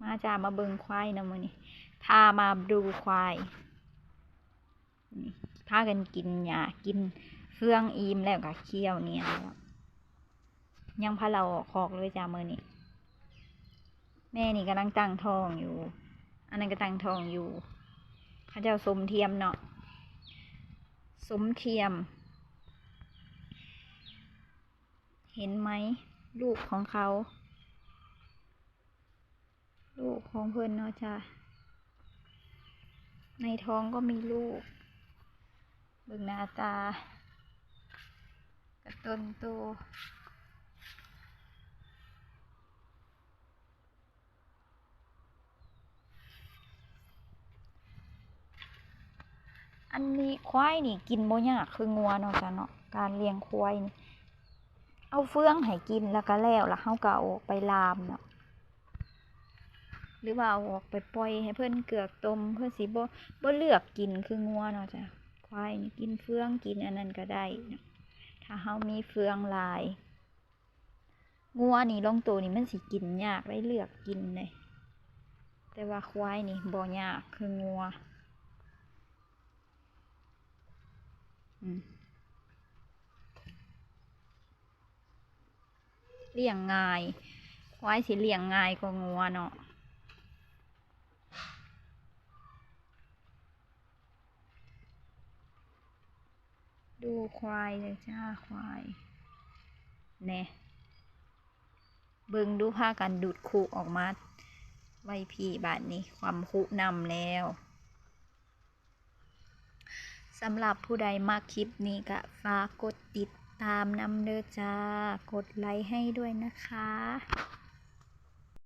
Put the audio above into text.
มาจ้ามาเบิงควายนะมือนี่พามาดูควายนี่พากันกินหญ้ากินเฟืองอิ่มแล้วก็เคี้ยวเนี่ยแล้วยังพาเราออกคอกเลยจ้ามือนี่แม่นี่กำลังตั้งทองอยู่ อันนั้นก็ตั้งทองอยู่เข้าเจ้าสมเทียมเนาะสมเทียม เห็นไหม ลูกของเขา ของเพื่นเนาะจ้ะในท้องก็มีลูกเบิ่งหน้าตากระต้นโตอันนี้ควายนี่กินบ่ยากคืองัวเนาะจ้ะเนาะการเลี้ยงควายนี่เอาเฟืองให้กินแล้วก็แล้วแล้วเฮาก็เอาออกไปลามเนาะ หรือว่าเอาออกไปปล่อยให้เพื่อนเกือกตม เพื่อนสิบ่บ่เลือกกินคืองัวเนาะจ้ะควายกินเฟืองกินอันนั้นก็ได้ถ้าเฮามีเฟืองลาย งัวนี่ลองโตนี่มันสิกินยากได้เลือกกินเลยแต่ว่าควายนี่บ่ยากคืองัวเลี้ยงง่ายควายสิเลี้ยงง่ายกว่างัวเนาะ ดูควายเลยจ้าควายแน่เบิงดูผ้ากันดูดคุออกมาไว้พี่บาทนี้ความคุนำแล้วสำหรับผู้ใดมาคลิปนี้ก็ฝากกดติดตามนำเด้อจ้า กดไลค์ให้ด้วยนะคะ